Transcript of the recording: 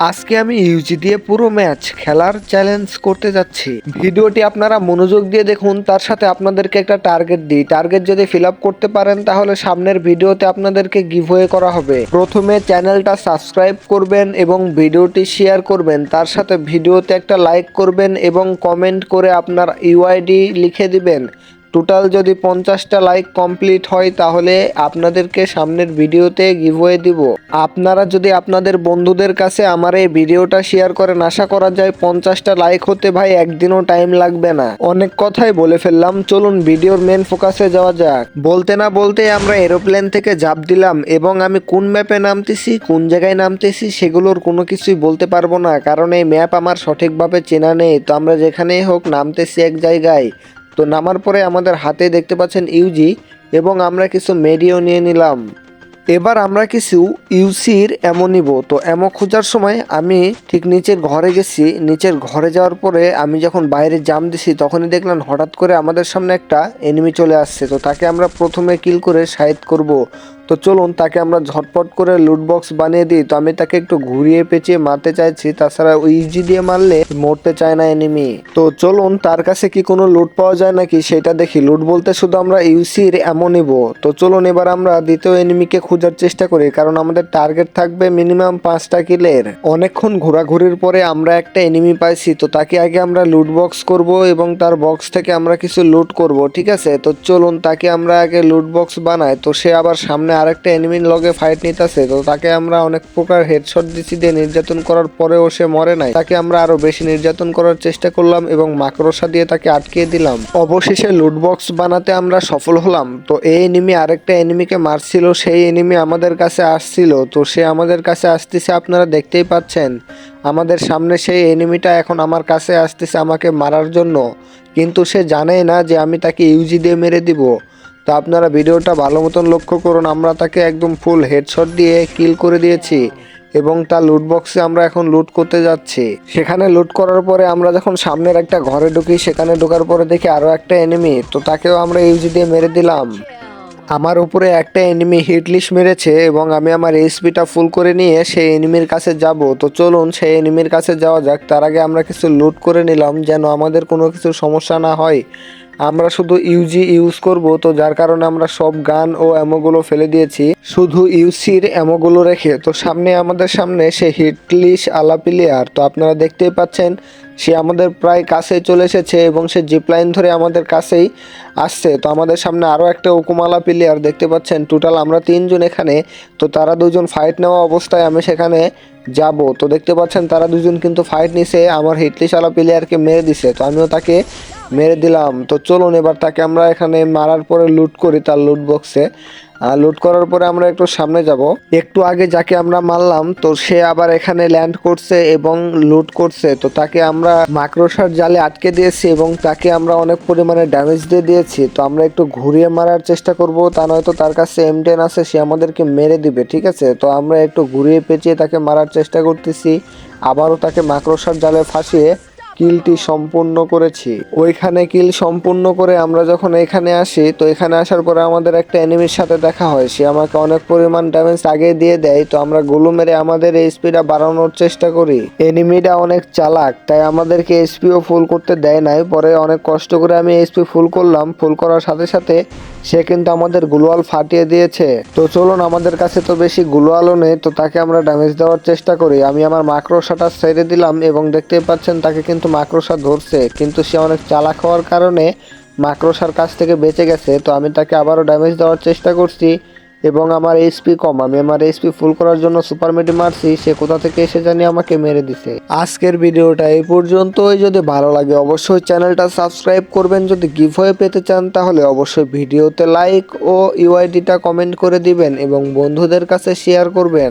আজকে আমি ইউজি দিয়ে পুরো ম্যাচ খেলার চ্যালেঞ্জ করতে যাচ্ছি। ভিডিওটি আপনারা মনোযোগ দিয়ে দেখুন, তার সাথে আপনাদেরকে একটা টার্গেট দিই। টার্গেট যদি ফিল করতে পারেন, তাহলে সামনের ভিডিওতে আপনাদেরকে গিভওয়ে করা হবে। প্রথমে চ্যানেলটা সাবস্ক্রাইব করবেন এবং ভিডিওটি শেয়ার করবেন। তার সাথে ভিডিওতে একটা লাইক করবেন এবং কমেন্ট করে আপনার ইউআইডি লিখে দিবেন। টোটাল যদি পঞ্চাশটা লাইক কমপ্লিট হয়, তাহলে আপনাদেরকে সামনের ভিডিওতে গিভওয়ে দিব। আপনারা যদি আপনাদের বন্ধুদের কাছে আমার এই ভিডিওটা শেয়ার করেন, আশা করা যায় পঞ্চাশটা লাইক হতে ভাই একদিনও টাইম লাগবে না। অনেক কথাই বলে ফেললাম, চলুন ভিডিওর মেন ফোকাসে যাওয়া যাক। বলতে না বলতে আমরা এরোপ্লেন থেকে ঝাঁপ দিলাম, এবং আমি কোন ম্যাপে নামতেছি, কোন জায়গায় নামতেছি, সেগুলোর কোনো কিছুই বলতে পারব না, কারণ এই ম্যাপ আমার সঠিকভাবে চেনা নেই। তো আমরা যেখানেই হোক নামতেছি এক জায়গায়। তো নামার পরে আমাদের হাতে দেখতে পাচ্ছেন ইউজি এবং আমরা কিছু মেডিও নিয়ে নিলাম। এবার আমরা কিছু ইউসির এমো নিব। তো এমো খোঁজার সময় আমি ঠিক নিচের ঘরে গেছি। নিচের ঘরে যাওয়ার পরে আমি যখন বাইরে জাম দিছি, তখনই দেখলাম হঠাৎ করে আমাদের সামনে একটা এনিমি চলে আসছে। তো তাকে আমরা প্রথমে কিল করে সাইড করব। তো চলুন তাকে আমরা ঝটপট করে লুট বক্স বানিয়ে দিই। তো আমি তাকে একটু ঘুরিয়ে পেঁচিয়ে মারতে চাইছি, তাছাড়া ইজি দিয়ে মারলে মরতে চায় না এনিমি তো চলুন, তার কাছে কি কোনো লুট পাওয়া যায় নাকি? সেটা দেখি। লুট বলতে শুধু আমরা ইউসির এমন নিব। তো চলুন, এবার আমরা দ্বিতীয় এনিমিকে খোঁজার চেষ্টা করি, কারণ আমাদের টার্গেট থাকবে মিনিমাম পাঁচটা কিলের অনেকক্ষণ ঘোরাঘুরির পরে আমরা একটা এনিমি পাইছি, তো তাকে আগে আমরা লুট বক্স করব এবং তার বক্স থেকে আমরা কিছু লুট করব, ঠিক আছে? তো চলুন, তাকে আমরা আগে লুট বক্স বানাই। তো সে আবার সামনে আরেকটা এনিমির লগে ফাইট নিতেছে, তো তাকে আমরা অনেক প্রকার হেডশট দিছি দিয়ে নির্যাতন করার পরেও সে মরে নাই। তাকে আমরা আরও বেশি নির্যাতন করার চেষ্টা করলাম এবং মাকড়সা দিয়ে তাকে আটকিয়ে দিলাম। অবশেষে লুট বক্স বানাতে আমরা সফল হলাম। তো এই এনিমি আরেকটা এনিমিকে মারছিল, সেই এনিমি আমাদের কাছে আসছিল। তো সে আমাদের কাছে আসতেছে, আপনারা দেখতেই পাচ্ছেন। আমাদের সামনে সেই এনিমিটা এখন আমার কাছে আসতেছে আমাকে মারার জন্য। কিন্তু সে জানেই না যে আমি তাকে ইউজি দিয়ে মেরে দিব। তো আপনারা ভিডিওটা ভালো মতন লক্ষ্য করুন, আমরা তাকে একদম ফুল হেডশট দিয়ে কিল করে দিয়েছি এবং তার লুট বক্সে আমরা এখন লুট করতে যাচ্ছি। সেখানে লুট করার পরে আমরা যখন সামনের একটা ঘরে ঢুকি, সেখানে ঢোকার পরে দেখি আরও একটা এনিমি তো তাকেও আমরা ইউজি দিয়ে মেরে দিলাম। আমার উপরে একটা এনিমি হিটলিস্ট মেরেছে এবং আমি আমার এইচপিটা ফুল করে নিয়ে সেই এনিমির কাছে যাব। তো চলুন সেই এনিমির কাছে যাওয়া যাক। তার আগে আমরা কিছু লুট করে নিলাম যেন আমাদের কোনো কিছু সমস্যা না হয়। আমরা শুধু ইউজি ইউজ করব, তো যার কারণে আমরা সব গান ও অ্যামোগুলো ফেলে দিয়েছি। শুধু ইউসির অ্যামোগুলো রেখে, তো সামনে আমাদের সামনে সে হিটলিশ আলা প্লেয়ার তো আপনারা দেখতেই পাচ্ছেন, সে আমাদের প্রায় কাছে চলে এসেছে এবং সে জিপলাইন ধরে আমাদের কাছেই আসছে। তো আমাদের সামনে আরও একটা উকুমালা প্লেয়ার দেখতে পাচ্ছেন টোটাল আমরা তিনজন এখানে, তো তারা দুজন ফাইট নেওয়া অবস্থায় আমি সেখানে যাব। তো দেখতে পাচ্ছেন তারা দুজন কিন্তু ফাইট নিছে, আমার হিটলিশালা প্লেয়ারকে মেরে দিছে, তো আমিও তাকে মেরে দিলাম। তো চলুন এবার তাকে আমরা এখানে মারার পরে লুট করি তার লুট বক্সে লুট করার পরে আমরা একটু সামনে যাব। একটু আগে যাকে আমরা মারলাম, তো সে আবার এখানে ল্যান্ড করছে এবং লুট করছে। তো তাকে আমরা মাকড়সার জালে আটকে দিয়েছি এবং তাকে আমরা অনেক পরিমাণে ড্যামেজ দিয়ে দিয়েছি। তো আমরা একটু ঘুরিয়ে মারার চেষ্টা করব, তা নয়তো তার কাছে এম টেন আছে, সে আমাদেরকে মেরে দিবে, ঠিক আছে? তো আমরা একটু ঘুরিয়ে পেঁচিয়ে তাকে মারার চেষ্টা করতেছি। আবারও তাকে মাকড়সার জালে ফাঁসিয়ে কিলটি সম্পূর্ণ করেছি। ওইখানে কিল সম্পূর্ণ করে আমরা যখন এখানে আসি, তো এখানে আসার পরে আমাদের একটা এনিমির সাথে দেখা হয়। সে আমাকে অনেক পরিমাণ ড্যামেজ আগে দিয়ে দেয়, তো আমরা গুলো মেরে আমাদের এই স্পিডটা বাড়ানোর চেষ্টা করি। এনিমিটা অনেক চালাক, তাই আমাদেরকে এসপিও ফুল করতে দেয় নাই। পরে অনেক কষ্ট করে আমি এসপি ফুল করলাম। ফুল করার সাথে সাথে সে কিন্তু আমাদের গুলোয়াল ফাটিয়ে দিয়েছে। তো চলুন, আমাদের কাছে তো বেশি গুলোয়ালও নেই, তো তাকে আমরা ড্যামেজ দেওয়ার চেষ্টা করি। আমি আমার মাকড়সাটা ছেড়ে দিলাম এবং দেখতেই পাচ্ছেন তাকে কিন্তু মাকড়সা ধরছে। কিন্তু সে অনেক চালাক হওয়ার কারণে মাকড়সার কাছ থেকে বেঁচে গেছে। তো আমি তাকে আবারও ড্যামেজ দেওয়ার চেষ্টা করছি। এবং আমার এইচপি কম। আমি আমার এইচপি ফুল করার জন্য সুপার মেডি মারছি, সে কোথা থেকে এসে জানি আমাকে মেরে দিছে। আজকের ভিডিওটা এই পর্যন্তই। যদি ভালো লাগে অবশ্যই চ্যানেলটা সাবস্ক্রাইব করবেন। যদি গিভ হয়ে পেতে চান, তাহলে অবশ্যই ভিডিওতে লাইক ও ইউআইডিটা কমেন্ট করে দিবেন এবং বন্ধুদের কাছে শেয়ার করবেন।